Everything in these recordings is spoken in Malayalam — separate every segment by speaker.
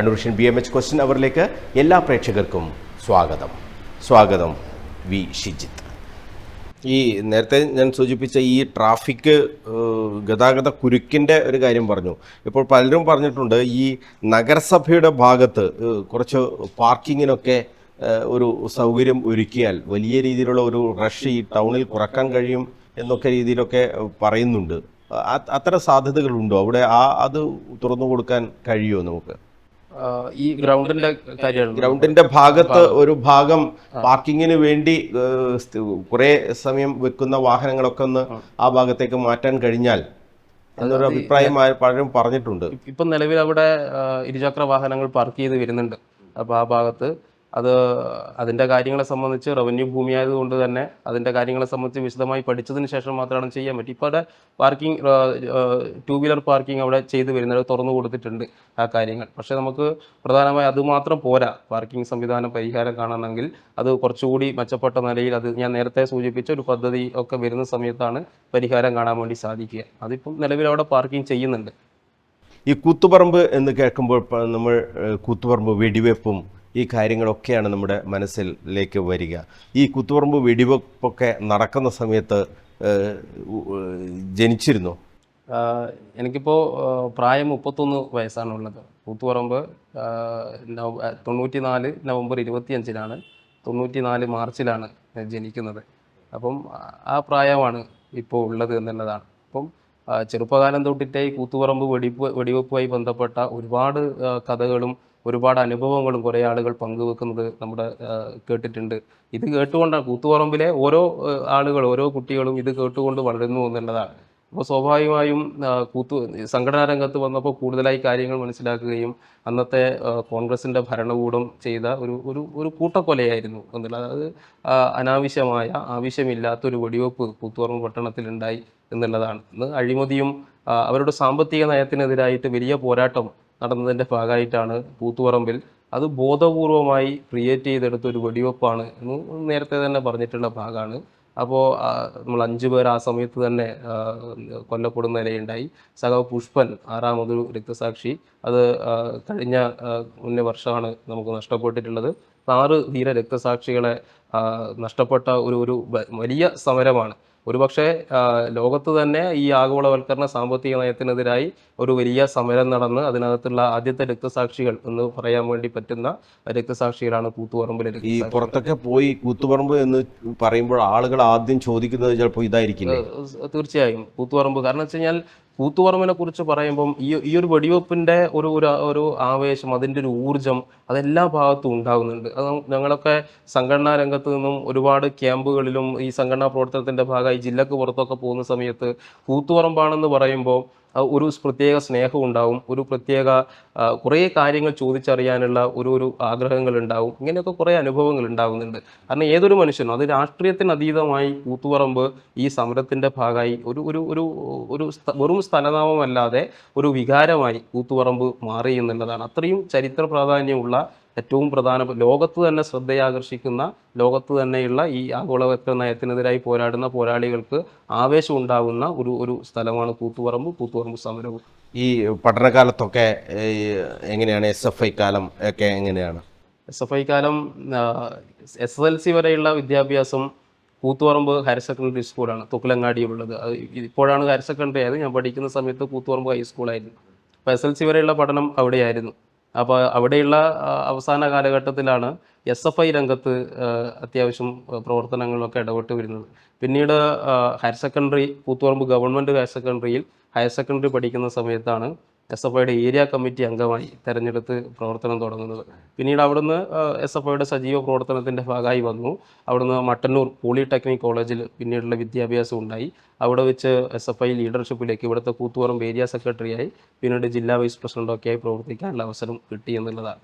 Speaker 1: Kannur vision B M H question അവറിലേക്ക് എല്ലാ പ്രേക്ഷകർക്കും സ്വാഗതം. സ്വാഗതം വി ഷിജിത്ത്. ഈ നേരത്തെ ഞാൻ സൂചിപ്പിച്ച ഈ ട്രാഫിക് ഗതാഗത കുരുക്കിന്റെ ഒരു കാര്യം പറഞ്ഞു. ഇപ്പോൾ പലരും പറഞ്ഞിട്ടുണ്ട് ഈ നഗരസഭയുടെ ഭാഗത്ത് കുറച്ച് പാർക്കിങ്ങിനൊക്കെ ഒരു സൗകര്യം ഒരുക്കിയാൽ വലിയ രീതിയിലുള്ള ഒരു റഷ് ഈ ടൗണിൽ കുറയ്ക്കാൻ കഴിയും എന്നൊക്കെ രീതിയിലൊക്കെ പറയുന്നുണ്ട്. അത്തരം സാധ്യതകളുണ്ടോ? അവിടെ ആ അത് തുറന്നു കൊടുക്കാൻ കഴിയുമോ നമുക്ക്?
Speaker 2: ഈ ഗ്രൗണ്ടിന്റെ കാര്യമാണ്
Speaker 1: ഗ്രൗണ്ടിന്റെ ഭാഗത്ത് ഒരു ഭാഗം പാർക്കിങ്ങിന് വേണ്ടി കുറെ സമയം വെക്കുന്ന വാഹനങ്ങളൊക്കെ ഒന്ന് ആ. ഭാഗത്തേക്ക് മാറ്റാൻ കഴിഞ്ഞാൽ എന്നൊരു അഭിപ്രായം പലരും പറഞ്ഞിട്ടുണ്ട്.
Speaker 2: ഇപ്പം നിലവിൽ അവിടെ ഇരുചക്ര വാഹനങ്ങൾ പാർക്ക് ചെയ്ത് വരുന്നുണ്ട്. അപ്പോൾ ആ ഭാഗത്ത് അത് അതിന്റെ കാര്യങ്ങളെ സംബന്ധിച്ച് റവന്യൂ ഭൂമിയായതുകൊണ്ട് തന്നെ അതിന്റെ കാര്യങ്ങളെ സംബന്ധിച്ച് വിശദമായി പഠിച്ചതിന് ശേഷം മാത്രമാണ് ചെയ്യാൻ പറ്റും ഇപ്പോൾ അവിടെ പാർക്കിംഗ് ടു വീലർ പാർക്കിംഗ് അവിടെ ചെയ്തു വരുന്നത് തുറന്നു കൊടുത്തിട്ടുണ്ട് ആ കാര്യങ്ങൾ. പക്ഷേ നമുക്ക് പ്രധാനമായി അതുമാത്രം പോരാ. പാർക്കിംഗ് സംവിധാനം പരിഹാരം കാണണമെങ്കിൽ അത് കുറച്ചുകൂടി മെച്ചപ്പെട്ട നിലയിൽ അത് ഞാൻ നേരത്തെ സൂചിപ്പിച്ച ഒരു പദ്ധതി ഒക്കെ വരുന്ന സമയത്താണ് പരിഹാരം കാണാൻ വേണ്ടി സാധിക്കുക. അതിപ്പം നിലവിൽ അവിടെ പാർക്കിംഗ് ചെയ്യുന്നുണ്ട്.
Speaker 1: ഈ കൂത്തുപറമ്പ് എന്ന് കേൾക്കുമ്പോൾ നമ്മൾ കൂത്തുപറമ്പ് വെടിവെപ്പും ഈ കാര്യങ്ങളൊക്കെയാണ് നമ്മുടെ മനസ്സിലേക്ക് വരിക. ഈ കുത്തുപറമ്പ് വെടിവെപ്പൊക്കെ നടക്കുന്ന സമയത്ത് ജനിച്ചിരുന്നു?
Speaker 2: എനിക്കിപ്പോൾ പ്രായം മുപ്പത്തൊന്ന് വയസ്സാണുള്ളത്. കൂത്തുപറമ്പ് തൊണ്ണൂറ്റി നാല് നവംബർ ഇരുപത്തിയഞ്ചിനാണ്. തൊണ്ണൂറ്റി നാല് മാർച്ചിലാണ് ജനിക്കുന്നത്. അപ്പം ആ പ്രായമാണ് ഇപ്പോൾ ഉള്ളത് എന്നുള്ളതാണ്. അപ്പം ചെറുപ്പകാലം തൊട്ടിട്ടേ ഈ കൂത്തുപറമ്പ് വെടിപ്പ് വെടിവെപ്പുമായി ബന്ധപ്പെട്ട ഒരുപാട് കഥകളും ഒരുപാട് അനുഭവങ്ങളും കുറേ ആളുകൾ പങ്കുവെക്കുന്നത് നമ്മുടെ കേട്ടിട്ടുണ്ട്. ഇത് കേട്ടുകൊണ്ടാണ് കൂത്തുപറമ്പിലെ ഓരോ ആളുകൾ ഓരോ കുട്ടികളും ഇത് കേട്ടുകൊണ്ട് വളരുന്നു എന്നുള്ളതാണ്. അപ്പോൾ സ്വാഭാവികമായും കൂത്തു സംഘടനാ രംഗത്ത് വന്നപ്പോൾ കൂടുതലായി കാര്യങ്ങൾ മനസ്സിലാക്കുകയും അന്നത്തെ കോൺഗ്രസിന്റെ ഭരണകൂടം ചെയ്ത ഒരു ഒരു ഒരു കൂട്ടക്കൊലയായിരുന്നു എന്നുള്ളത് അത് അനാവശ്യമായ ആവശ്യമില്ലാത്ത ഒരു വെടിവെപ്പ് കൂത്തുപറമ്പ് പട്ടണത്തിൽ ഉണ്ടായി എന്നുള്ളതാണ്. ഇന്ന് അഴിമതിയും അവരുടെ സാമ്പത്തിക നയത്തിനെതിരായിട്ട് വലിയ പോരാട്ടം നടന്നതിന്റെ ഭാഗമായിട്ടാണ് കൂത്തുപറമ്പിൽ അത് ബോധപൂർവമായി ക്രിയേറ്റ് ചെയ്തെടുത്ത ഒരു വെടിവെപ്പാണ് എന്ന് നേരത്തെ തന്നെ പറഞ്ഞിട്ടുള്ള ഭാഗമാണ്. അപ്പോൾ നമ്മൾ അഞ്ചു പേർ ആ സമയത്ത് തന്നെ കൊല്ലപ്പെടുന്ന നിലയുണ്ടായി. സഖാവ് പുഷ്പൻ ആറാമതൊരു രക്തസാക്ഷി. അത് കഴിഞ്ഞ മുന്നേ വർഷമാണ് നമുക്ക് നഷ്ടപ്പെട്ടിട്ടുള്ളത്. ആറ് ധീര രക്തസാക്ഷികളെ നഷ്ടപ്പെട്ട ഒരു ഒരു വലിയ സമരമാണ്. ഒരുപക്ഷെ ലോകത്ത് തന്നെ ഈ ആഗോളവൽക്കരണ സാമ്പത്തിക നയത്തിനെതിരായി ഒരു വലിയ സമരം നടന്ന് അതിനകത്തുള്ള ആദ്യത്തെ രക്തസാക്ഷികൾ എന്ന് പറയാൻ വേണ്ടി പറ്റുന്ന രക്തസാക്ഷികളാണ് കൂത്തുപറമ്പിലെ
Speaker 1: ഈ പുറത്തൊക്കെ പോയി കൂത്തുപറമ്പ് എന്ന് പറയുമ്പോൾ ആളുകൾ ആദ്യം ചോദിക്കുന്നത് ചിലപ്പോൾ
Speaker 2: ഇതായിരിക്കും തീർച്ചയായും. കൂത്തുപറമ്പ് കാരണം വെച്ച് കഴിഞ്ഞാൽ കൂത്തുപറമ്പിനെ കുറിച്ച് പറയുമ്പം ഈ ഈ ഒരു വെടിവെപ്പിന്റെ ഒരു ഒരു ആവേശം അതിന്റെ ഒരു ഊർജം അതെല്ലാ ഭാഗത്തും ഉണ്ടാകുന്നുണ്ട്. അത് ഞങ്ങളൊക്കെ സംഘടനാ രംഗത്ത് നിന്നും ഒരുപാട് ക്യാമ്പുകളിലും ഈ സംഘടനാ പ്രവർത്തനത്തിന്റെ ഭാഗമായി ജില്ലക്ക് പുറത്തൊക്കെ പോകുന്ന സമയത്ത് കൂത്തുപറമ്പാണെന്ന് പറയുമ്പോൾ ഒരു പ്രത്യേക സ്നേഹം ഉണ്ടാവും ഒരു പ്രത്യേക കുറേ കാര്യങ്ങൾ ചോദിച്ചറിയാനുള്ള ഒരു ഒരു ആഗ്രഹങ്ങൾ ഉണ്ടാവും ഇങ്ങനെയൊക്കെ കുറേ അനുഭവങ്ങൾ ഉണ്ടാകുന്നുണ്ട് കാരണം ഏതൊരു മനുഷ്യനും അത് രാഷ്ട്രീയത്തിന് അതീതമായി കൂത്തുപറമ്പ് ഈ സമരത്തിന്റെ ഭാഗമായി ഒരു ഒരു ഒരു ഒരു വെറും സ്ഥലനാമമല്ലാതെ ഒരു വികാരമായി കൂത്തുപറമ്പ് മാറി എന്നുള്ളതാണ് അത്രയും ചരിത്ര പ്രാധാന്യമുള്ള ഏറ്റവും പ്രധാന ലോകത്ത് തന്നെ ശ്രദ്ധയാകർഷിക്കുന്ന ലോകത്ത് തന്നെയുള്ള ഈ ആഗോളവൽക്കരണ നയത്തിനെതിരായി പോരാടുന്ന പോരാളികൾക്ക് ആവേശം ഉണ്ടാകുന്ന ഒരു ഒരു സ്ഥലമാണ് കൂത്തുപറമ്പ്. കൂത്തുപറമ്പ് സമരവും.
Speaker 1: ഈ പഠനകാലത്തൊക്കെ എങ്ങനെയാണ് എസ് എഫ് ഐ കാലം ഒക്കെ എങ്ങനെയാണ്?
Speaker 2: എസ് എഫ് ഐ കാലം എസ് എസ് എൽ സി വരെയുള്ള വിദ്യാഭ്യാസം കൂത്തുപറമ്പ് ഹയർ സെക്കൻഡറി സ്കൂളാണ് തുക്കുലങ്ങാടിയിലുള്ളത്. അത് ഇപ്പോഴാണ് ഹയർ സെക്കൻഡറി ആയത്. ഞാൻ പഠിക്കുന്ന സമയത്ത് കൂത്തുപറമ്പ് ഹൈസ്കൂളായിരുന്നു. അപ്പോൾ എസ് എൽ സി വരെയുള്ള പഠനം അവിടെയായിരുന്നു. അപ്പോൾ അവിടെയുള്ള അവസാന കാലഘട്ടത്തിലാണ് എസ് എഫ് ഐ രംഗത്ത് അത്യാവശ്യം പ്രവർത്തനങ്ങളൊക്കെ ഇടപെട്ട് വരുന്നത്. പിന്നീട് higher secondary Koothuparamba government higher സെക്കൻഡറിയിൽ higher secondary പഠിക്കുന്ന സമയത്താണ് എസ് എഫ് ഐയുടെ ഏരിയ കമ്മിറ്റി അംഗമായി തെരഞ്ഞെടുത്ത് പ്രവർത്തനം തുടങ്ങുന്നത്. പിന്നീട് അവിടുന്ന് എസ് എഫ് ഐയുടെ സജീവ പ്രവർത്തനത്തിന്റെ ഭാഗമായി വന്നു. അവിടുന്ന് മട്ടന്നൂർ പോളിടെക്നിക് കോളേജിൽ പിന്നീടുള്ള വിദ്യാഭ്യാസം ഉണ്ടായി. അവിടെ വെച്ച് എസ് എഫ് ഐ ലീഡർഷിപ്പിലേക്ക് ഇവിടുത്തെ കൂത്തുപറമ്പ് ഏരിയ സെക്രട്ടറിയായി പിന്നീട് ജില്ലാ വൈസ് പ്രസിഡന്റൊക്കെയായി പ്രവർത്തിക്കാനുള്ള അവസരം കിട്ടി എന്നുള്ളതാണ്.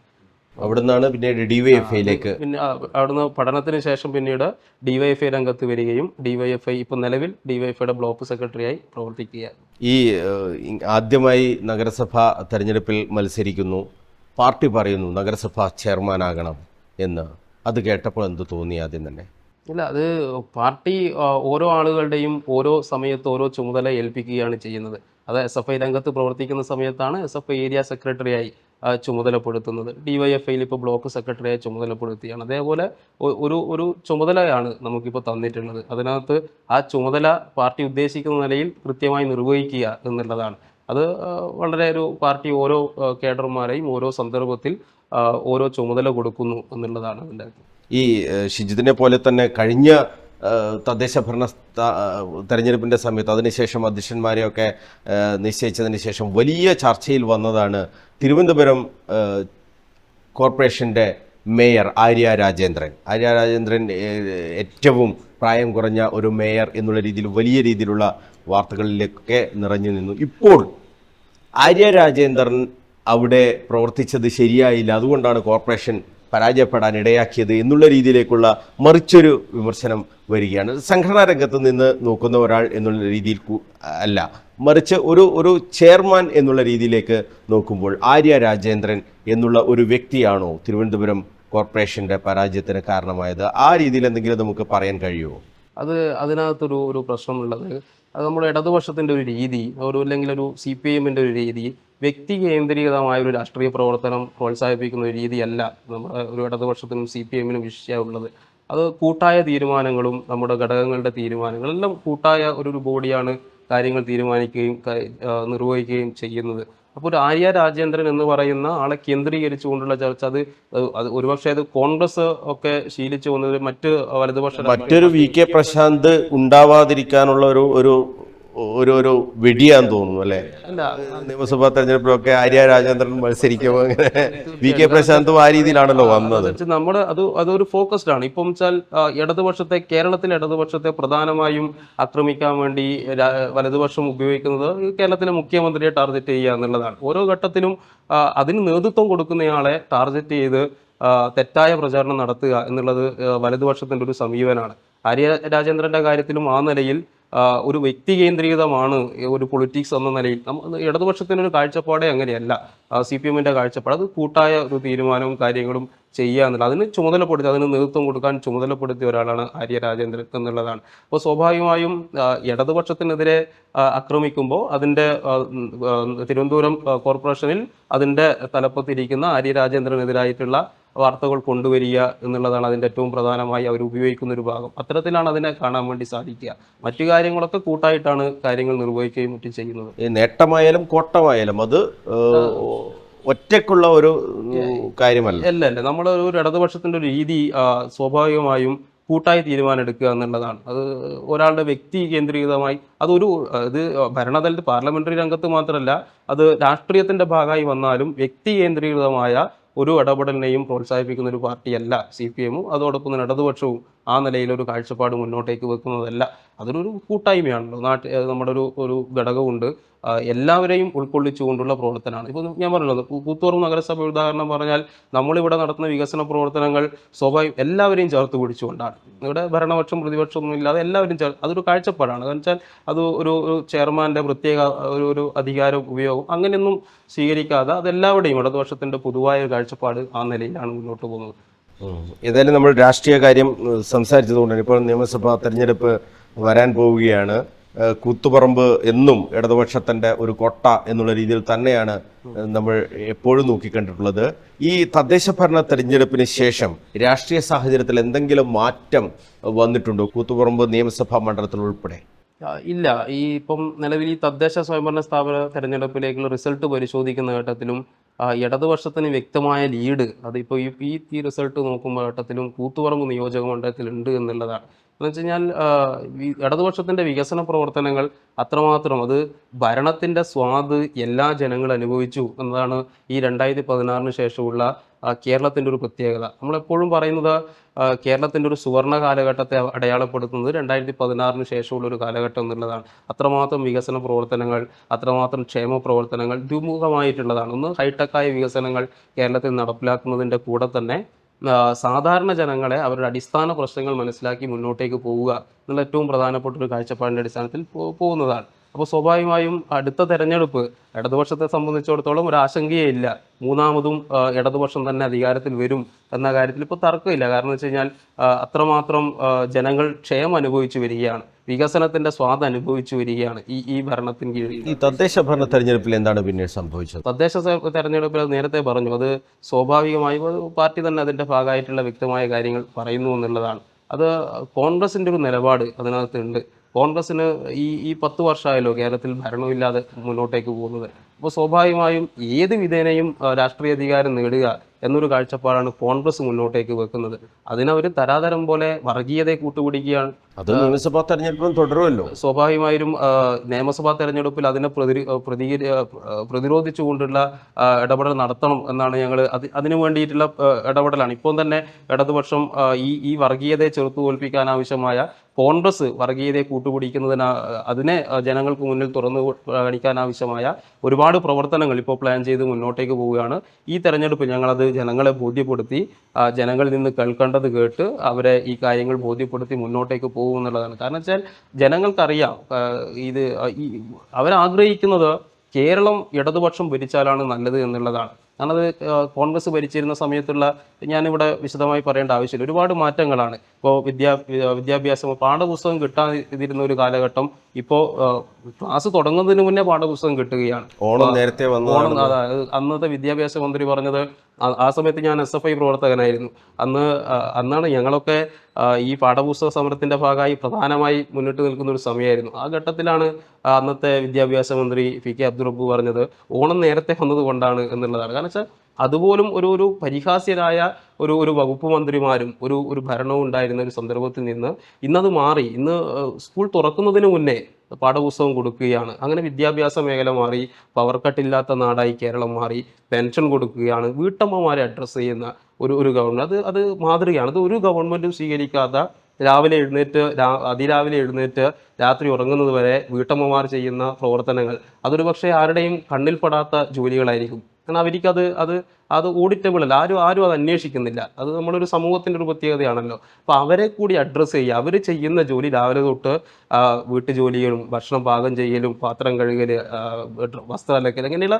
Speaker 1: അവിടുന്നാണ് പിന്നീട് ഡിവൈഎഫ്ഐയിലേക്ക്
Speaker 2: പിന്നെ അവിടുന്ന് പഠനത്തിന് ശേഷം പിന്നീട് ഡിവൈഎഫ്ഐ രംഗത്ത് വരികയും ഡിവൈഎഫ്ഐ ഇപ്പം നിലവിൽ ഡിവൈഎഫ്ഐയുടെ ബ്ലോക്ക് സെക്രട്ടറിയായി പ്രവർത്തിക്കുക.
Speaker 1: ഈ ആദ്യമായി നഗരസഭ തെരഞ്ഞെടുപ്പിൽ മത്സരിക്കുന്നു. പാർട്ടി പറയുന്നു നഗരസഭ ചെയർമാനാകണം എന്ന്. അത് കേട്ടപ്പോൾ എന്ത് തോന്നി ആദ്യം തന്നെ?
Speaker 2: ഇല്ല അത് പാർട്ടി ഓരോ ആളുകളുടെയും ഓരോ സമയത്ത് ഓരോ ചുമതല ഏൽപ്പിക്കുകയാണ് ചെയ്യുന്നത്. അത് എസ് എഫ് ഐ രംഗത്ത് പ്രവർത്തിക്കുന്ന സമയത്താണ് എസ് എഫ് ഐ ഏരിയ സെക്രട്ടറിയായി ചുമതലപ്പെടുത്തുന്നത്. ഡിവൈഎഫ്ഐയിൽ ഇപ്പോൾ ബ്ലോക്ക് സെക്രട്ടറിയെ ചുമതലപ്പെടുത്തിയാണ്. അതേപോലെ ഒരു ഒരു ചുമതലയാണ് നമുക്കിപ്പോൾ തന്നിട്ടുള്ളത്. അതിനകത്ത് ആ ചുമതല പാർട്ടി ഉദ്ദേശിക്കുന്ന നിലയിൽ കൃത്യമായി നിർവഹിക്കുക എന്നുള്ളതാണ്. അത് വളരെ ഒരു പാർട്ടി ഓരോ കേഡർമാരെയും ഓരോ സന്ദർഭത്തിൽ ഓരോ ചുമതല കൊടുക്കുന്നു എന്നുള്ളതാണ് അതിന്റെ
Speaker 1: ഈ ഷിജിതിനെ പോലെ തന്നെ കഴിഞ്ഞ തദ്ദേശ ഭരണ തെരഞ്ഞെടുപ്പിന്റെ സമയത്ത് അതിനുശേഷം അധ്യക്ഷന്മാരെയൊക്കെ നിശ്ചയിച്ചതിന് ശേഷം വലിയ ചർച്ചയിൽ വന്നതാണ് തിരുവനന്തപുരം കോർപ്പറേഷന്റെ മേയർ ആര്യ രാജേന്ദ്രൻ. ആര്യ രാജേന്ദ്രൻ ഏറ്റവും പ്രായം കുറഞ്ഞ ഒരു മേയർ എന്നുള്ള രീതിയിൽ വലിയ രീതിയിലുള്ള വാർത്തകളിലൊക്കെ നിറഞ്ഞു നിന്നു. ഇപ്പോൾ ആര്യ രാജേന്ദ്രൻ അവിടെ പ്രവർത്തിച്ചത് ശരിയായില്ല. അതുകൊണ്ടാണ് കോർപ്പറേഷൻ പരാജയപ്പെടാൻ ഇടയാക്കിയത് എന്നുള്ള രീതിയിലേക്കുള്ള മറിച്ചൊരു വിമർശനം വരികയാണ്. സംഘടനാ രംഗത്ത് നിന്ന് നോക്കുന്ന ഒരാൾ എന്നുള്ള രീതിയിൽ അല്ല മറിച്ച് ഒരു ഒരു ചെയർമാൻ എന്നുള്ള രീതിയിലേക്ക് നോക്കുമ്പോൾ ആര്യ രാജേന്ദ്രൻ എന്നുള്ള ഒരു വ്യക്തിയാണോ തിരുവനന്തപുരം കോർപ്പറേഷന്റെ പരാജയത്തിന് കാരണമായത്? ആ രീതിയിൽ എന്തെങ്കിലും നമുക്ക് പറയാൻ കഴിയുമോ?
Speaker 2: അത് അതിനകത്തൊരു ഒരു പ്രശ്നമുള്ളത് അത് നമ്മുടെ ഇടതുപക്ഷത്തിന്റെ ഒരു രീതി ഒരു അല്ലെങ്കിൽ ഒരു സി പി എമ്മിന്റെ ഒരു രീതി വ്യക്തി കേന്ദ്രീകൃതമായ ഒരു രാഷ്ട്രീയ പ്രവർത്തനം പ്രോത്സാഹിപ്പിക്കുന്ന ഒരു രീതിയല്ല നമ്മുടെ ഒരു ഇടതുപക്ഷത്തിനും സി പി എമ്മിനും വിഷയമുള്ളത്. അത് കൂട്ടായ തീരുമാനങ്ങളും നമ്മുടെ ഘടകങ്ങളുടെ തീരുമാനങ്ങളെല്ലാം കൂട്ടായ ഒരു ബോഡിയാണ് കാര്യങ്ങൾ തീരുമാനിക്കുകയും നിർവഹിക്കുകയും ചെയ്യുന്നത്. അപ്പോൾ ഒരു ആര്യ രാജേന്ദ്രൻ എന്ന് പറയുന്ന ആളെ കേന്ദ്രീകരിച്ചുകൊണ്ടുള്ള ചർച്ച അത് അത് ഒരുപക്ഷെ അത് കോൺഗ്രസ് ഒക്കെ ശീലിച്ചു വന്നത് മറ്റ് വലതുപക്ഷ
Speaker 1: മറ്റൊരു വി കെ പ്രശാന്ത് ഉണ്ടാവാതിരിക്കാനുള്ള ഒരു ഒരു ഒരു ഒരു വെടിയാന്ന് തോന്നുന്നു അല്ലെ? നിയമസഭാ തെരഞ്ഞെടുപ്പിലൊക്കെ ആര്യ രാജേന്ദ്രൻ മത്സരിക്കുമ്പോൾ അങ്ങനെ വി കെ പ്രശാന്തും ആ രീതിയിലാണല്ലോ വന്നത്.
Speaker 2: നമ്മുടെ അത് അതൊരു ഫോക്കസ്ഡ് ആണ്. ഇപ്പം വെച്ചാൽ ഇടതുപക്ഷത്തെ കേരളത്തിലെ ഇടതുപക്ഷത്തെ പ്രധാനമായും ആക്രമിക്കാൻ വേണ്ടി വലതുപക്ഷം ഉപയോഗിക്കുന്നത് കേരളത്തിലെ മുഖ്യമന്ത്രിയെ ടാർഗറ്റ് ചെയ്യുക എന്നുള്ളതാണ്. ഓരോ ഘട്ടത്തിലും അതിന് നേതൃത്വം കൊടുക്കുന്നയാളെ ടാർഗറ്റ് ചെയ്ത് തെറ്റായ പ്രചാരണം നടത്തുക എന്നുള്ളത് വലതുപക്ഷത്തിന്റെ വലതുപക്ഷത്തിന്റെ ഒരു സമീപനമാണ്. ആര്യ രാജേന്ദ്രന്റെ കാര്യത്തിലും ആ നിലയിൽ ഒരു വ്യക്തി കേന്ദ്രീകൃതമാണ് ഒരു പൊളിറ്റിക്സ് എന്ന നിലയിൽ. ഒരു കാഴ്ചപ്പാടേ അങ്ങനെയല്ല. സി പി എമ്മിന്റെ കാഴ്ചപ്പാട്. അത് കൂട്ടായ ഒരു തീരുമാനവും കാര്യങ്ങളും ചെയ്യുക എന്നുള്ളത്. അതിന് ചുമതലപ്പെടുത്തി അതിന് നേതൃത്വം കൊടുക്കാൻ ചുമതലപ്പെടുത്തിയ ഒരാളാണ് ആര്യ രാജേന്ദ്രൻ എന്നുള്ളതാണ്. അപ്പോൾ സ്വാഭാവികമായും ഇടതുപക്ഷത്തിനെതിരെ ആക്രമിക്കുമ്പോൾ അതിന്റെ തിരുവനന്തപുരം കോർപ്പറേഷനിൽ അതിന്റെ തലപ്പത്തിരിക്കുന്ന ആര്യ രാജേന്ദ്രനെതിരായിട്ടുള്ള വാർത്തകൾ കൊണ്ടുവരിക എന്നുള്ളതാണ് അതിന്റെ ഏറ്റവും പ്രധാനമായി അവർ ഉപയോഗിക്കുന്ന ഒരു ഭാഗം. അത്തരത്തിലാണ് അതിനെ കാണാൻ വേണ്ടി സാധിക്കുക. മറ്റു കാര്യങ്ങളൊക്കെ കൂട്ടായിട്ടാണ് കാര്യങ്ങൾ നിർവഹിക്കുകയും മറ്റും ചെയ്യുന്നത്.
Speaker 1: ഈ നേട്ടമായാലും കോട്ടമായാലും അത് ഒറ്റക്കുള്ള ഒരു കാര്യമല്ല.
Speaker 2: അല്ല അല്ല. നമ്മുടെ ഒരു ഇടതുപക്ഷത്തിന്റെ ഒരു രീതി സ്വാഭാവികമായും കൂട്ടായി തീരുമാനമെടുക്കുക എന്നുള്ളതാണ്. അത് ഒരാളുടെ വ്യക്തി കേന്ദ്രീകൃതമായി അതൊരു ഇത് ഭരണതലത്തിൽ പാർലമെന്ററി രംഗത്ത് മാത്രമല്ല അത് രാഷ്ട്രീയത്തിന്റെ ഭാഗമായി വന്നാലും വ്യക്തി കേന്ദ്രീകൃതമായ ഒരു ഇടപെടലിനെയും പ്രോത്സാഹിപ്പിക്കുന്ന ഒരു പാർട്ടിയല്ല സി പി എമ്മും. അതോടൊപ്പം തന്നെ ഇടതുപക്ഷവും ആ നിലയിൽ ഒരു കാഴ്ചപ്പാട് മുന്നോട്ടേക്ക് വെക്കുന്നതല്ല. അതൊരു കൂട്ടായ്മയാണല്ലോ. നാട്ടിൽ നമ്മുടെ ഒരു ഒരു ഘടകമുണ്ട്. എല്ലാവരെയും ഉൾക്കൊള്ളിച്ചുകൊണ്ടുള്ള പ്രവർത്തനമാണ്. ഇപ്പോൾ ഞാൻ പറഞ്ഞല്ലോ കൂത്തുപറമ്പ് നഗരസഭ ഉദാഹരണം പറഞ്ഞാൽ നമ്മളിവിടെ നടത്തുന്ന വികസന പ്രവർത്തനങ്ങൾ സ്വാഭാവികം എല്ലാവരെയും ചേർത്ത് പിടിച്ചുകൊണ്ടാണ്. ഇവിടെ ഭരണപക്ഷം പ്രതിപക്ഷം ഒന്നും ഇല്ലാതെ എല്ലാവരും ചേർ അതൊരു കാഴ്ചപ്പാടാണ്. കാരണം വെച്ചാൽ അത് ഒരു ചെയർമാന്റെ പ്രത്യേക ഒരു ഒരു അധികാരം ഉപയോഗം അങ്ങനെയൊന്നും സ്വീകരിക്കാതെ അതെല്ലാവരുടെയും ഇടതുപക്ഷത്തിന്റെ പൊതുവായ ഒരു കാഴ്ചപ്പാട് ആ നിലയിലാണ് മുന്നോട്ട് പോകുന്നത്.
Speaker 1: ഏതായാലും നമ്മൾ രാഷ്ട്രീയ കാര്യം സംസാരിച്ചതുകൊണ്ടാണ് ഇപ്പോൾ നിയമസഭാ തെരഞ്ഞെടുപ്പ് വരാൻ പോവുകയാണ്. കൂത്തുപറമ്പ് എന്നും ഇടതുപക്ഷത്തിന്റെ ഒരു കൊട്ട എന്നുള്ള രീതിയിൽ തന്നെയാണ് നമ്മൾ എപ്പോഴും നോക്കിക്കണ്ടിട്ടുള്ളത്. ഈ തദ്ദേശ ഭരണ തെരഞ്ഞെടുപ്പിന് ശേഷം രാഷ്ട്രീയ സാഹചര്യത്തിൽ എന്തെങ്കിലും മാറ്റം വന്നിട്ടുണ്ടോ? കൂത്തുപറമ്പ് നിയമസഭാ മണ്ഡലത്തിൽ ഉൾപ്പെടെ.
Speaker 2: ഇല്ല. ഈ ഇപ്പം നിലവിൽ ഈ തദ്ദേശ സ്വയംഭരണ സ്ഥാപന തെരഞ്ഞെടുപ്പിലേക്കുള്ള റിസൾട്ട് പരിശോധിക്കുന്ന ഘട്ടത്തിലും ഇടതുപക്ഷത്തിന് വ്യക്തമായ ലീഡ് അതിപ്പോൾ ഈ ഈ റിസൾട്ട് നോക്കുമ്പോൾ ഘട്ടത്തിലും കൂത്തുപറമ്പ് നിയോജക മണ്ഡലത്തിലുണ്ട് എന്നുള്ളതാണ്. എന്ന് വെച്ച് കഴിഞ്ഞാൽ ഇടതുപക്ഷത്തിന്റെ വികസന പ്രവർത്തനങ്ങൾ അത്രമാത്രം അത് ഭരണത്തിന്റെ സ്വാദ് എല്ലാ ജനങ്ങളും അനുഭവിച്ചു എന്നതാണ് ഈ രണ്ടായിരത്തി പതിനാറിന് ശേഷമുള്ള കേരളത്തിന്റെ ഒരു പ്രത്യേകത. നമ്മളെപ്പോഴും പറയുന്നത് കേരളത്തിന്റെ ഒരു സുവർണ കാലഘട്ടത്തെ അടയാളപ്പെടുത്തുന്നത് രണ്ടായിരത്തി പതിനാറിന് ശേഷമുള്ള ഒരു കാലഘട്ടം എന്നുള്ളതാണ്. അത്രമാത്രം വികസന പ്രവർത്തനങ്ങൾ അത്രമാത്രം ക്ഷേമ പ്രവർത്തനങ്ങൾ ദ്വിമുഖമായിട്ടുള്ളതാണ്. ഒന്ന് ഹൈടെക്കായ വികസനങ്ങൾ കേരളത്തിൽ നടപ്പിലാക്കുന്നതിന്റെ കൂടെ തന്നെ സാധാരണ ജനങ്ങളെ അവരുടെ അടിസ്ഥാന പ്രശ്നങ്ങൾ മനസ്സിലാക്കി മുന്നോട്ടേക്ക് പോവുക എന്നുള്ള ഏറ്റവും പ്രധാനപ്പെട്ട ഒരു കാഴ്ചപ്പാടിന്റെ അടിസ്ഥാനത്തിൽ പോകുന്നതാണ്. അപ്പോൾ സ്വാഭാവികമായും അടുത്ത തെരഞ്ഞെടുപ്പ് ഇടതുപക്ഷത്തെ സംബന്ധിച്ചിടത്തോളം ഒരു ആശങ്കയേ ഇല്ല. മൂന്നാമതും ഇടതുപക്ഷം തന്നെ അധികാരത്തിൽ വരും എന്ന കാര്യത്തിൽ ഇപ്പോൾ തർക്കമില്ല. കാരണം എന്ന് വെച്ച് കഴിഞ്ഞാൽ അത്രമാത്രം ജനങ്ങൾ ക്ഷയം അനുഭവിച്ചു വരികയാണ്. വികസനത്തിന്റെ സ്വാദ് അനുഭവിച്ചു വരികയാണ് ഈ ഈ ഭരണത്തിന് കീഴിൽ.
Speaker 1: ഈ തദ്ദേശ ഭരണ തെരഞ്ഞെടുപ്പിൽ എന്താണ് പിന്നീട് സംഭവിച്ചത്?
Speaker 2: തദ്ദേശ തെരഞ്ഞെടുപ്പിൽ അത് നേരത്തെ പറഞ്ഞു. അത് സ്വാഭാവികമായും അത് പാർട്ടി തന്നെ അതിന്റെ ഭാഗമായിട്ടുള്ള വ്യക്തമായ കാര്യങ്ങൾ പറയുന്നു എന്നുള്ളതാണ്. അത് കോൺഗ്രസിന്റെ ഒരു നിലപാട് അതിനകത്തുണ്ട്. കോൺഗ്രസിന് ഈ ഈ പത്ത് വർഷമായല്ലോ കേരളത്തിൽ ഭരണമില്ലാതെ മുന്നോട്ടേക്ക് പോകുന്നത്. അപ്പോൾ സ്വാഭാവികമായും ഏത് വിധേനയും രാഷ്ട്രീയ അധികാരം നേടുക എന്നൊരു കാഴ്ചപ്പാടാണ് കോൺഗ്രസ് മുന്നോട്ടേക്ക് വെക്കുന്നത്. അതിനവർ തരാതരം പോലെ വർഗീയതയെ കൂട്ടുപിടിക്കുകയാണ്.
Speaker 1: അത് നിയമസഭാ തെരഞ്ഞെടുപ്പും തുടരുമല്ലോ.
Speaker 2: സ്വാഭാവികമായും നിയമസഭാ തെരഞ്ഞെടുപ്പിൽ അതിനെ പ്രതി പ്രതികരി പ്രതിരോധിച്ചുകൊണ്ടുള്ള ഇടപെടൽ നടത്തണം എന്നാണ് ഞങ്ങൾ അത് അതിനു വേണ്ടിയിട്ടുള്ള ഇടപെടലാണ്. ഇപ്പോൾ തന്നെ ഇടതുപക്ഷം ഈ ഈ വർഗീയതയെ ചെറുത്തു തോൽപ്പിക്കാൻ ആവശ്യമായ കോൺഗ്രസ് വർഗീയതയെ കൂട്ടുപിടിക്കുന്നതിന് അതിനെ ജനങ്ങൾക്ക് മുന്നിൽ തുറന്നു കാണിക്കാൻ ആവശ്യമായ ഒരുപാട് പ്രവർത്തനങ്ങൾ ഇപ്പോൾ പ്ലാൻ ചെയ്ത് മുന്നോട്ടേക്ക് പോവുകയാണ്. ഈ തെരഞ്ഞെടുപ്പ് ഞങ്ങളത് ജനങ്ങളെ ബോധ്യപ്പെടുത്തി ജനങ്ങളിൽ നിന്ന് കേൾക്കേണ്ടത് കേട്ട് അവരെ ഈ കാര്യങ്ങൾ ബോധ്യപ്പെടുത്തി മുന്നോട്ടേക്ക് പോകും എന്നുള്ളതാണ്. കാരണം വെച്ചാൽ ജനങ്ങൾക്കറിയാം ഇത് അവരാഗ്രഹിക്കുന്നത് കേരളം ഇടതുപക്ഷം ഭരിച്ചാലാണ് നല്ലത് എന്നുള്ളതാണ്. ആ, കോൺഗ്രസ് ഭരിച്ചിരുന്ന സമയത്തുള്ള ഞാനിവിടെ വിശദമായി പറയേണ്ട ആവശ്യമില്ല. ഒരുപാട് മാറ്റങ്ങളാണ്. ഇപ്പോൾ വിദ്യാ വിദ്യാഭ്യാസം പാഠപുസ്തകം കിട്ടാതിരുന്ന ഒരു കാലഘട്ടം ഇപ്പോൾ ക്ലാസ് തുടങ്ങുന്നതിന് മുന്നേ പാഠപുസ്തകം കിട്ടുകയാണ്.
Speaker 1: ഓണം നേരത്തെ
Speaker 2: ഓണം അന്നത്തെ വിദ്യാഭ്യാസ മന്ത്രി പറഞ്ഞത് ആ- ആ സമയത്ത് ഞാൻ എസ് എഫ് ഐ പ്രവർത്തകനായിരുന്നു. അന്ന് അന്നാണ് ഞങ്ങളൊക്കെ ഈ പാഠപുസ്തക സമരത്തിന്റെ ഭാഗമായി പ്രധാനമായി മുന്നിട്ട് നിൽക്കുന്ന ഒരു സമയമായിരുന്നു. ആ ഘട്ടത്തിലാണ് അന്നത്തെ വിദ്യാഭ്യാസ മന്ത്രി പി കെ അബ്ദുൾ റബ്ബ് പറഞ്ഞത് ഓണം നേരത്തെ വന്നത് കൊണ്ടാണ് എന്നുള്ളതാണ്. കാരണം വെച്ചാൽ അതുപോലും ഒരു ഒരു പരിഹാസ്യരായ ഒരു ഒരു വകുപ്പ് മന്ത്രിമാരും ഒരു ഒരു ഭരണവും ഉണ്ടായിരുന്ന ഒരു സന്ദർഭത്തിൽ നിന്ന് ഇന്നത് മാറി. ഇന്ന് സ്കൂൾ തുറക്കുന്നതിന് മുന്നേ പാഠപുസ്തകം കൊടുക്കുകയാണ്. അങ്ങനെ വിദ്യാഭ്യാസ മേഖല മാറി പവർ കട്ടില്ലാത്ത നാടായി കേരളം മാറി പെൻഷൻ കൊടുക്കുകയാണ് വീട്ടമ്മമാരെ അഡ്രസ്സ് ചെയ്യുന്ന ഒരു ഒരു ഗവൺമെന്റ് അത് അത് മാതൃകയാണ്. അത് ഒരു ഗവൺമെന്റും സ്വീകരിക്കാത്ത രാവിലെ എഴുന്നേറ്റ് അതിരാവിലെ എഴുന്നേറ്റ് രാത്രി ഉറങ്ങുന്നത് വരെ വീട്ടമ്മമാർ ചെയ്യുന്ന പ്രവർത്തനങ്ങൾ. അതൊരു പക്ഷേ ആരുടെയും കണ്ണിൽപ്പെടാത്ത ജോലികളായിരിക്കും. കാരണം അവർക്കത് അത് അത് ഓഡിറ്റബിൾ അല്ല ആരും ആരും അത് അന്വേഷിക്കുന്നില്ല. അത് നമ്മളൊരു സമൂഹത്തിന്റെ ഒരു പ്രത്യേകതയാണല്ലോ. അപ്പോൾ അവരെ കൂടി അഡ്രസ്സ് ചെയ്യുക. അവർ ചെയ്യുന്ന ജോലി രാവിലെ തൊട്ട് വീട്ടുജോലികളും ഭക്ഷണം പാകം ചെയ്യലും പാത്രം കഴുകൽ വസ്ത്രം അലക്കൽ അങ്ങനെയുള്ള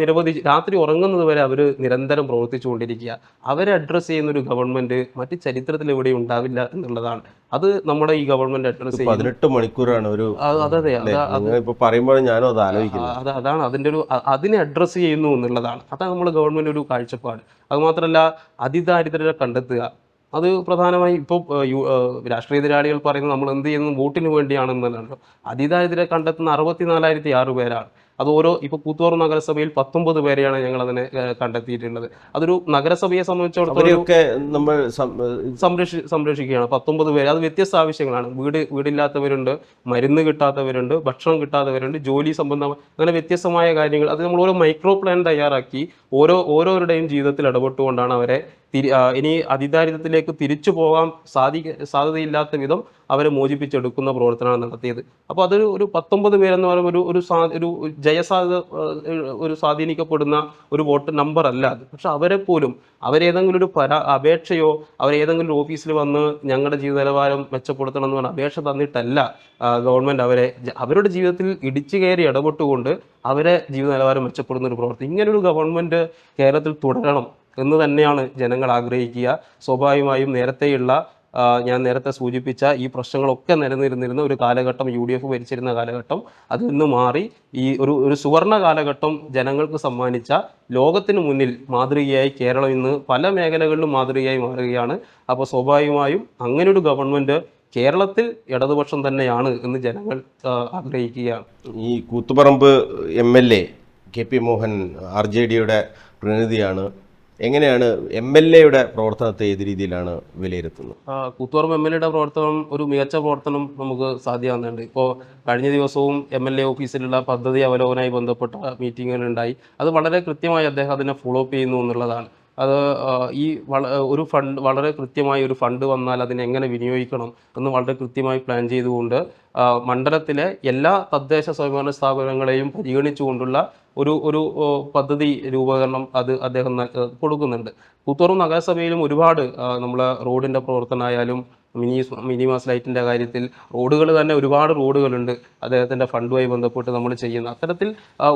Speaker 2: നിരവധി രാത്രി ഉറങ്ങുന്നത് വരെ അവർ നിരന്തരം പ്രവർത്തിച്ചുകൊണ്ടിരിക്കുക. അവരെ അഡ്രസ്സ് ചെയ്യുന്ന ഒരു ഗവൺമെന്റ് മറ്റ് ചരിത്രത്തിൽ ഇവിടെ ഉണ്ടാവില്ല എന്നുള്ളതാണ്. അത് നമ്മുടെ ഈ ഗവൺമെന്റ് അഡ്രസ്സ് ചെയ്യും
Speaker 1: പതിനെട്ട് മണിക്കൂറാണ് ഒരു ഇപ്പൊ പറയുമ്പോൾ ഞാനും അത്
Speaker 2: ആലോചിക്കുന്നത് അതാണ് അതിന്റെ ഒരു അതിനെ അഡ്രസ്സ് ചെയ്യുന്നു എന്നുള്ളതാണ്. അതാണ് നമ്മൾ ഗവൺമെന്റ് ഒരു കാഴ്ചപ്പാട്. അതുമാത്രമല്ല അതിദാരിദ്ര്യരെ കണ്ടെത്തുക. അത് പ്രധാനമായും ഇപ്പോൾ രാഷ്ട്രീയ എതിരാളികൾ പറയുന്നത് നമ്മൾ എന്ത് ചെയ്യുന്നു? വോട്ടിന് വേണ്ടിയാണെന്നല്ലോ അതിദാരിദ്ര്യരെ കണ്ടെത്തുന്ന അറുപത്തിനാലായിരത്തി ആറ് പേരാണ്. അത് ഓരോ ഇപ്പോൾ കൂത്തുപറമ്പ് നഗരസഭയിൽ പത്തൊമ്പത് പേരെയാണ് ഞങ്ങൾ അതിനെ കണ്ടെത്തിയിട്ടുള്ളത്. അതൊരു നഗരസഭയെ സംബന്ധിച്ചിടത്തോളം
Speaker 1: നമ്മൾ
Speaker 2: സംരക്ഷി സംരക്ഷിക്കുകയാണ്. പത്തൊമ്പത് പേര്. അത് വ്യത്യസ്ത ആവശ്യങ്ങളാണ്. വീട് വീടില്ലാത്തവരുണ്ട് മരുന്ന് കിട്ടാത്തവരുണ്ട് ഭക്ഷണം കിട്ടാത്തവരുണ്ട് ജോലി സംബന്ധമായ അങ്ങനെ വ്യത്യസ്തമായ കാര്യങ്ങൾ. അത് നമ്മൾ ഓരോ മൈക്രോ പ്ലാൻ തയ്യാറാക്കി ഓരോ ഓരോരുടെയും ജീവിതത്തിൽ ഇടപെട്ടുകൊണ്ടാണ് അവരെ തിരി ഇനി അതിദാരിദ്ര്യത്തിലേക്ക് തിരിച്ചു പോകാൻ സാധിക്ക സാധ്യതയില്ലാത്ത വിധം അവരെ മോചിപ്പിച്ചെടുക്കുന്ന പ്രവർത്തനമാണ് നടത്തിയത്. അപ്പോൾ അതൊരു ഒരു പത്തൊമ്പത് പേരെന്ന് പറയുമ്പോൾ ഒരു ഒരു സാ ഒരു ജയസാധ്യത ഒരു സ്വാധീനിക്കപ്പെടുന്ന ഒരു വോട്ട് നമ്പർ അല്ല അത്. പക്ഷെ അവരെ പോലും അവരേതെങ്കിലും ഒരു പരാ അപേക്ഷയോ അവരേതെങ്കിലും ഒരു ഓഫീസിൽ വന്ന് ഞങ്ങളുടെ ജീവിത നിലവാരം മെച്ചപ്പെടുത്തണം എന്ന് പറഞ്ഞ അപേക്ഷ തന്നിട്ടല്ല ഗവൺമെന്റ് അവരെ അവരുടെ ജീവിതത്തിൽ ഇടിച്ചു കയറി ഇടപെട്ടുകൊണ്ട് അവരെ ജീവിത നിലവാരം മെച്ചപ്പെടുന്ന ഒരു പ്രവർത്തി. ഇങ്ങനൊരു ഗവൺമെന്റ് കേരളത്തിൽ തുടരണം എന്ന് തന്നെയാണ് ജനങ്ങൾ ആഗ്രഹിക്കുക. സ്വാഭാവികമായും നേരത്തെയുള്ള ഞാൻ നേരത്തെ സൂചിപ്പിച്ച ഈ പ്രശ്നങ്ങളൊക്കെ നിലനിരുന്നിരുന്ന ഒരു കാലഘട്ടം യു ഡി എഫ് ഭരിച്ചിരുന്ന കാലഘട്ടം അതിൽ നിന്ന് മാറി. ഈ ഒരു ഒരു സുവർണ കാലഘട്ടം ജനങ്ങൾക്ക് സമ്മാനിച്ച ലോകത്തിന് മുന്നിൽ മാതൃകയായി കേരളം ഇന്ന് പല മേഖലകളിലും മാതൃകയായി മാറുകയാണ്. അപ്പോൾ സ്വാഭാവികമായും അങ്ങനെ ഒരു ഗവൺമെന്റ് കേരളത്തിൽ ഇടതുപക്ഷം തന്നെയാണ് എന്ന് ജനങ്ങൾ ആഗ്രഹിക്കുകയാണ്.
Speaker 1: ഈ Koothuparamba M L A K P Mohan R J ഡിയുടെ പ്രതിനിധിയാണ്. എങ്ങനെയാണ് എം എൽ എയുടെ പ്രവർത്തനത്തെ ഏത് രീതിയിലാണ് വിലയിരുത്തുന്നത്?
Speaker 2: കൂത്തുപറമ്പ് എം എൽ എയുടെ പ്രവർത്തനം ഒരു മികച്ച പ്രവർത്തനം നമുക്ക് സാധ്യമാകുന്നുണ്ട്. ഇപ്പോൾ കഴിഞ്ഞ ദിവസവും എം എൽ എ ഓഫീസിലുള്ള പദ്ധതി അവലോകനമായി ബന്ധപ്പെട്ട മീറ്റിങ്ങുകൾ ഉണ്ടായി. അത് വളരെ കൃത്യമായി അദ്ദേഹം അതിനെ ഫോളോ അപ്പ് ചെയ്യുന്നു എന്നുള്ളതാണ്. അത് ഈ ഒരു ഫണ്ട് വളരെ കൃത്യമായി ഒരു ഫണ്ട് വന്നാൽ അതിനെങ്ങനെ വിനിയോഗിക്കണം എന്ന് വളരെ കൃത്യമായി പ്ലാൻ ചെയ്തുകൊണ്ട് മണ്ഡലത്തിലെ എല്ലാ തദ്ദേശ സ്വയംഭരണ സ്ഥാപനങ്ങളെയും പരിഗണിച്ചുകൊണ്ടുള്ള ഒരു ഒരു പദ്ധതി രൂപകരണം അത് അദ്ദേഹം കൊടുക്കുന്നുണ്ട്. പുത്തൂർ നഗരസഭയിലും ഒരുപാട് നമ്മളെ റോഡിന്റെ പ്രവർത്തനമായാലും മിനി മിനി മാസ് ലൈറ്റിന്റെ കാര്യത്തിൽ റോഡുകൾ തന്നെ ഒരുപാട് റോഡുകളുണ്ട്. അദ്ദേഹത്തിന്റെ ഫണ്ടുമായി ബന്ധപ്പെട്ട് നമ്മൾ ചെയ്യുന്ന അത്തരത്തിൽ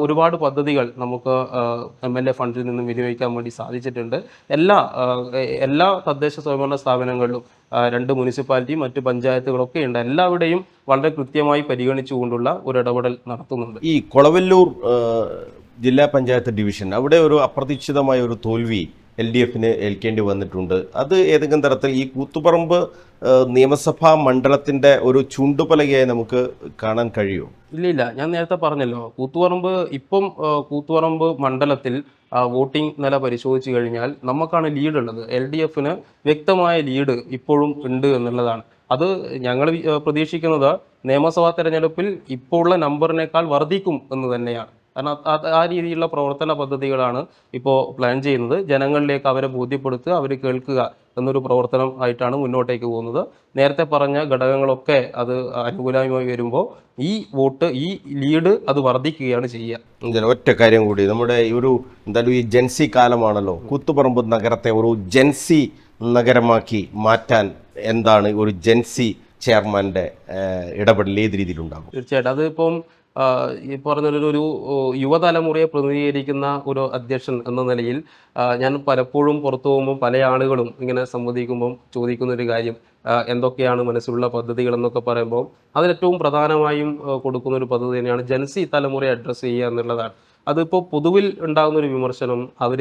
Speaker 2: ഒരുപാട് പദ്ധതികൾ നമുക്ക് എം എൽ എ ഫണ്ടിൽ നിന്നും വിനിയോഗിക്കാൻ വേണ്ടി സാധിച്ചിട്ടുണ്ട്. എല്ലാ എല്ലാ തദ്ദേശ സ്വയംഭരണ സ്ഥാപനങ്ങളിലും രണ്ട് മുനിസിപ്പാലിറ്റിയും മറ്റ് പഞ്ചായത്തുകളൊക്കെ ഉണ്ട്. എല്ലാവരുടെയും വളരെ കൃത്യമായി പരിഗണിച്ചുകൊണ്ടുള്ള ഒരു ഇടപെടൽ നടത്തുന്നുണ്ട്.
Speaker 1: ഈ കൊളവല്ലൂർ ജില്ലാ പഞ്ചായത്ത് ഡിവിഷൻ അവിടെ ഒരു അപ്രതീക്ഷിതമായ ഒരു തോൽവി എൽ ഡി എഫിന് ഏൽക്കേണ്ടി വന്നിട്ടുണ്ട്. അത് ഏതെങ്കിലും തരത്തിൽ ഈ കൂത്തുപറമ്പ് നിയമസഭാ മണ്ഡലത്തിന്റെ ഒരു ചൂണ്ടുപലകയായി നമുക്ക് കാണാൻ കഴിയുമോ?
Speaker 2: ഇല്ല ഇല്ല ഞാൻ നേരത്തെ പറഞ്ഞല്ലോ കൂത്തുപറമ്പ് ഇപ്പം കൂത്തുപറമ്പ് മണ്ഡലത്തിൽ വോട്ടിംഗ് നില പരിശോധിച്ചു കഴിഞ്ഞാൽ നമുക്കാണ് ലീഡ് ഉള്ളത്. എൽ ഡി എഫിന് വ്യക്തമായ ലീഡ് ഇപ്പോഴും ഉണ്ട് എന്നുള്ളതാണ്. അത് ഞങ്ങൾ പ്രതീക്ഷിക്കുന്നത് നിയമസഭാ തെരഞ്ഞെടുപ്പിൽ ഇപ്പോൾ ഉള്ള നമ്പറിനേക്കാൾ വർദ്ധിക്കും എന്ന് തന്നെയാണ്. കാരണം ആ രീതിയിലുള്ള പ്രവർത്തന പദ്ധതികളാണ് ഇപ്പോൾ പ്ലാൻ ചെയ്യുന്നത്. ജനങ്ങളിലേക്ക് അവരെ ബോധ്യപ്പെടുത്തുക അവർ കേൾക്കുക എന്നൊരു പ്രവർത്തനം ആയിട്ടാണ് മുന്നോട്ടേക്ക് പോകുന്നത്. നേരത്തെ പറഞ്ഞ ഘടകങ്ങളൊക്കെ അത് അനുകൂലമായി വരുമ്പോൾ ഈ വോട്ട് ഈ ലീഡ് അത് വർദ്ധിക്കുകയാണ് ചെയ്യുക.
Speaker 1: ഒറ്റ കാര്യം കൂടി. നമ്മുടെ ഈ ഒരു എന്തായാലും ഈ ജൻസി കാലമാണല്ലോ. കൂത്തുപറമ്പ് നഗരത്തെ ഒരു ജൻസി നഗരമാക്കി മാറ്റാൻ എന്താണ് ഒരു ജൻസി ചെയർമാന്റെ ഇടപെടൽ ഏത് രീതിയിലുണ്ടാകും?
Speaker 2: തീർച്ചയായിട്ടും. അതിപ്പം ഈ പറഞ്ഞൊരു ഒരു യുവതലമുറയെ പ്രതിനിധീകരിക്കുന്ന ഒരു അധ്യക്ഷൻ എന്ന നിലയിൽ ഞാൻ പലപ്പോഴും പുറത്തു പോകുമ്പോൾ പല ആളുകളും ഇങ്ങനെ സംവദിക്കുമ്പം ചോദിക്കുന്ന ഒരു കാര്യം എന്തൊക്കെയാണ് മനസ്സിലുള്ള പദ്ധതികൾ എന്നൊക്കെ പറയുമ്പോൾ അതിലേറ്റവും പ്രധാനമായും കൊടുക്കുന്ന ഒരു പദ്ധതി തന്നെയാണ് ജൻസി തലമുറയെ അഡ്രസ്സ് ചെയ്യുക എന്നുള്ളതാണ്. അതിപ്പോൾ പൊതുവിൽ ഉണ്ടാകുന്ന ഒരു വിമർശനം അവർ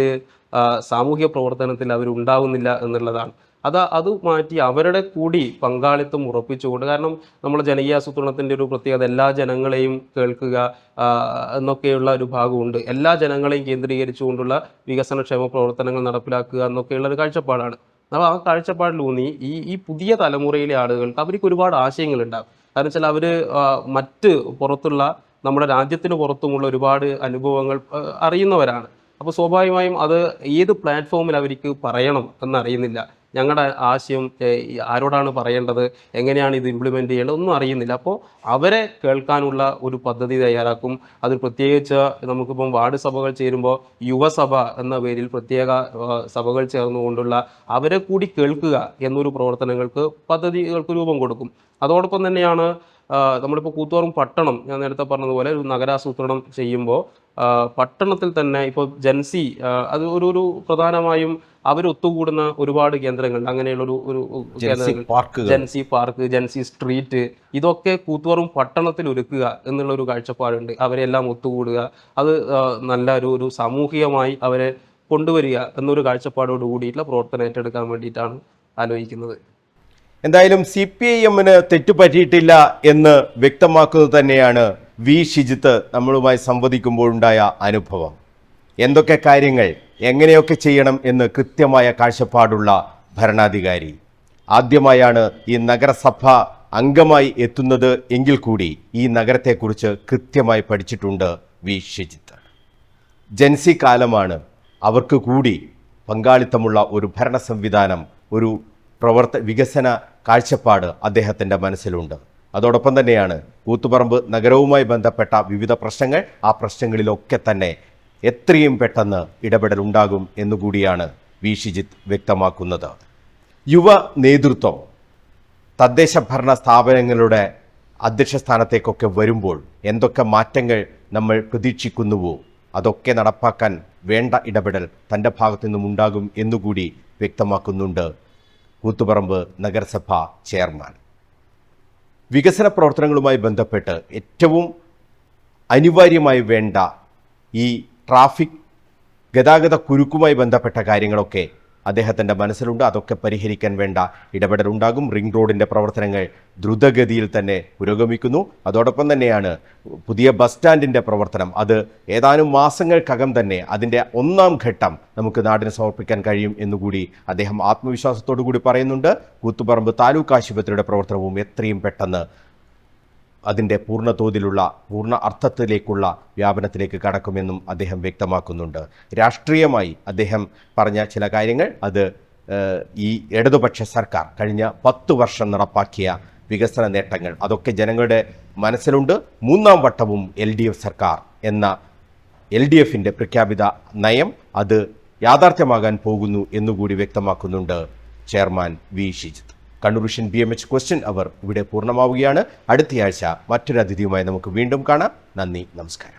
Speaker 2: സാമൂഹ്യ പ്രവർത്തനത്തിൽ അവർ ഉണ്ടാകുന്നില്ല എന്നുള്ളതാണ്. അത് അത് മാറ്റി അവരുടെ കൂടി പങ്കാളിത്തം ഉറപ്പിച്ചുകൊണ്ട് കാരണം നമ്മൾ ജനകീയാസൂത്രണത്തിന്റെ ഒരു പ്രത്യേകത എല്ലാ ജനങ്ങളെയും കേൾക്കുക എന്നൊക്കെയുള്ള ഒരു ഭാഗമുണ്ട്. എല്ലാ ജനങ്ങളെയും കേന്ദ്രീകരിച്ചുകൊണ്ടുള്ള വികസനക്ഷേമ പ്രവർത്തനങ്ങൾ നടപ്പിലാക്കുക എന്നൊക്കെയുള്ള ഒരു കാഴ്ചപ്പാടാണ്. അപ്പോൾ ആ കാഴ്ചപ്പാടിലൂന്നി ഈ ഈ പുതിയ തലമുറയിലെ ആളുകൾക്ക് അവർക്ക് ഒരുപാട് ആശയങ്ങളുണ്ടാകും. കാരണം വെച്ചാൽ അവർ മറ്റ് പുറത്തുള്ള നമ്മുടെ രാജ്യത്തിന് പുറത്തുമുള്ള ഒരുപാട് അനുഭവങ്ങൾ അറിയുന്നവരാണ്. അപ്പോൾ സ്വാഭാവികമായും അത് ഏത് പ്ലാറ്റ്ഫോമിൽ അവർക്ക് പറയണം എന്നറിയുന്നില്ല. ഞങ്ങളുടെ ആശയം ആരോടാണ് പറയേണ്ടത്? എങ്ങനെയാണ് ഇത് ഇംപ്ലിമെന്റ് ചെയ്യേണ്ടത്? ഒന്നും അറിയുന്നില്ല. അപ്പോൾ അവരെ കേൾക്കാനുള്ള ഒരു പദ്ധതി തയ്യാറാക്കും. അത് പ്രത്യേകിച്ച് നമുക്കിപ്പം വാർഡ് സഭകൾ ചേരുമ്പോൾ യുവസഭ എന്ന പേരിൽ പ്രത്യേക സഭകൾ ചേർന്നുകൊണ്ടുള്ള അവരെ കൂടി കേൾക്കുക എന്നൊരു പ്രവർത്തനങ്ങൾക്ക് പദ്ധതികൾക്ക് രൂപം കൊടുക്കും. അതോടൊപ്പം തന്നെയാണ് നമ്മളിപ്പോൾ കൂത്തുപറമ്പ് പട്ടണം ഞാൻ നേരത്തെ പറഞ്ഞതുപോലെ ഒരു നഗരാസൂത്രണം ചെയ്യുമ്പോൾ പട്ടണത്തിൽ തന്നെ ഇപ്പോൾ ജൻസി അത് ഒരു ഒരു പ്രധാനമായും അവർ ഒത്തുകൂടുന്ന ഒരുപാട് കേന്ദ്രങ്ങളുണ്ട്. അങ്ങനെയുള്ളൊരു ഒരു
Speaker 1: പാർക്ക്
Speaker 2: കേന്ദ്രങ്ങൾ.
Speaker 1: പാർക്കുകൾ.
Speaker 2: ജൻസി പാർക്ക് ജൻസി സ്ട്രീറ്റ് ഇതൊക്കെ കൂത്തുപറമ്പ് പട്ടണത്തിൽ ഒരുക്കുക എന്നുള്ള ഒരു കാഴ്ചപ്പാടുണ്ട്. അവരെല്ലാം ഒത്തുകൂടുക അത് നല്ല ഒരു ഒരു സാമൂഹികമായി അവരെ കൊണ്ടുവരിക എന്നൊരു കാഴ്ചപ്പാടോട് കൂടിയിട്ടുള്ള പ്രവർത്തനം ഏറ്റെടുക്കാൻ വേണ്ടിയിട്ടാണ് ആലോചിക്കുന്നത്.
Speaker 1: എന്തായാലും സി പി ഐ എമ്മിന് തെറ്റുപറ്റിയിട്ടില്ല എന്ന് വ്യക്തമാക്കുന്നത് തന്നെയാണ് വി ഷിജിത്ത് നമ്മളുമായി സംവദിക്കുമ്പോഴുണ്ടായ അനുഭവം. എന്തൊക്കെ കാര്യങ്ങൾ എങ്ങനെയൊക്കെ ചെയ്യണം എന്ന് കൃത്യമായ കാഴ്ചപ്പാടുള്ള ഭരണാധികാരി. ആദ്യമായാണ് ഈ നഗരസഭ അംഗമായി എത്തുന്നത് എങ്കിൽ കൂടി ഈ നഗരത്തെക്കുറിച്ച് കൃത്യമായി പഠിച്ചിട്ടുണ്ട് വി ഷിജിത്ത് ജൻസി കാലമാണ് അവർക്ക് കൂടി പങ്കാളിത്തമുള്ള ഒരു ഭരണ സംവിധാനം ഒരു പ്രവർത്ത വികസന കാഴ്ചപ്പാട് അദ്ദേഹത്തിന്റെ മനസ്സിലുണ്ട്. അതോടൊപ്പം തന്നെയാണ് കൂത്തുപറമ്പ് നഗരവുമായി ബന്ധപ്പെട്ട വിവിധ പ്രശ്നങ്ങൾ ആ പ്രശ്നങ്ങളിലൊക്കെ തന്നെ എത്രയും പെട്ടെന്ന് ഇടപെടൽ ഉണ്ടാകും എന്നുകൂടിയാണ് വി. ഷിജിത്ത് വ്യക്തമാക്കുന്നത്. യുവ നേതൃത്വം തദ്ദേശ ഭരണ സ്ഥാപനങ്ങളുടെ അധ്യക്ഷ സ്ഥാനത്തേക്കൊക്കെ വരുമ്പോൾ എന്തൊക്കെ മാറ്റങ്ങൾ നമ്മൾ പ്രതീക്ഷിക്കുന്നുവോ അതൊക്കെ നടപ്പാക്കാൻ വേണ്ട ഇടപെടൽ തന്റെ ഭാഗത്തു നിന്നും ഉണ്ടാകും എന്നുകൂടി വ്യക്തമാക്കുന്നുണ്ട് കൂത്തുപറമ്പ് നഗരസഭ ചെയർമാൻ. വികസന പ്രവർത്തനങ്ങളുമായി ബന്ധപ്പെട്ട് ഏറ്റവും അനിവാര്യമായി വേണ്ട ഈ ട്രാഫിക് ഗതാഗത കുരുക്കുമായി ബന്ധപ്പെട്ട കാര്യങ്ങളൊക്കെ അദ്ദേഹത്തിന്റെ മനസ്സിലുണ്ട്. അതൊക്കെ പരിഹരിക്കാൻ വേണ്ട ഇടപെടലുണ്ടാകും. റിംഗ് റോഡിന്റെ പ്രവർത്തനങ്ങൾ ദ്രുതഗതിയിൽ തന്നെ പുരോഗമിക്കുന്നു. അതോടൊപ്പം തന്നെയാണ് പുതിയ ബസ് സ്റ്റാൻഡിന്റെ പ്രവർത്തനം. അത് ഏതാനും മാസങ്ങൾക്കകം തന്നെ അതിന്റെ ഒന്നാം ഘട്ടം നമുക്ക് നാടിന് സമർപ്പിക്കാൻ കഴിയും എന്നുകൂടി അദ്ദേഹം ആത്മവിശ്വാസത്തോടു കൂടി പറയുന്നുണ്ട്. കൂത്തുപറമ്പ് താലൂക്ക് ആശുപത്രിയുടെ പ്രവർത്തനവും എത്രയും പെട്ടെന്ന് അതിന്റെ പൂർണതോതിലുള്ള പൂർണ അർത്ഥത്തിലേക്കുള്ള വ്യാപനത്തിലേക്ക് കടക്കുമെന്നും അദ്ദേഹം വ്യക്തമാക്കുന്നുണ്ട്. രാഷ്ട്രീയമായി അദ്ദേഹം പറഞ്ഞ ചില കാര്യങ്ങൾ അത് ഈ ഇടതുപക്ഷ സർക്കാർ കഴിഞ്ഞ പത്തു വർഷം നടപ്പാക്കിയ വികസന നേട്ടങ്ങൾ. അതൊക്കെ ജനങ്ങളുടെ മനസ്സിലുണ്ട്. മൂന്നാം വട്ടവും എൽ ഡി എഫ് സർക്കാർ എന്ന എൽ ഡി എഫിന്റെ പ്രഖ്യാപിത നയം അത് യാഥാർത്ഥ്യമാകാൻ പോകുന്നു എന്നുകൂടി വ്യക്തമാക്കുന്നുണ്ട് chairman V Shijith Kannur vision B M H question hour ഇവിടെ പൂർണമാവുകയാണ്. അടുത്തയാഴ്ച മറ്റൊരു അതിഥിയുമായി നമുക്ക് വീണ്ടും കാണാം. നന്ദി നമസ്കാരം.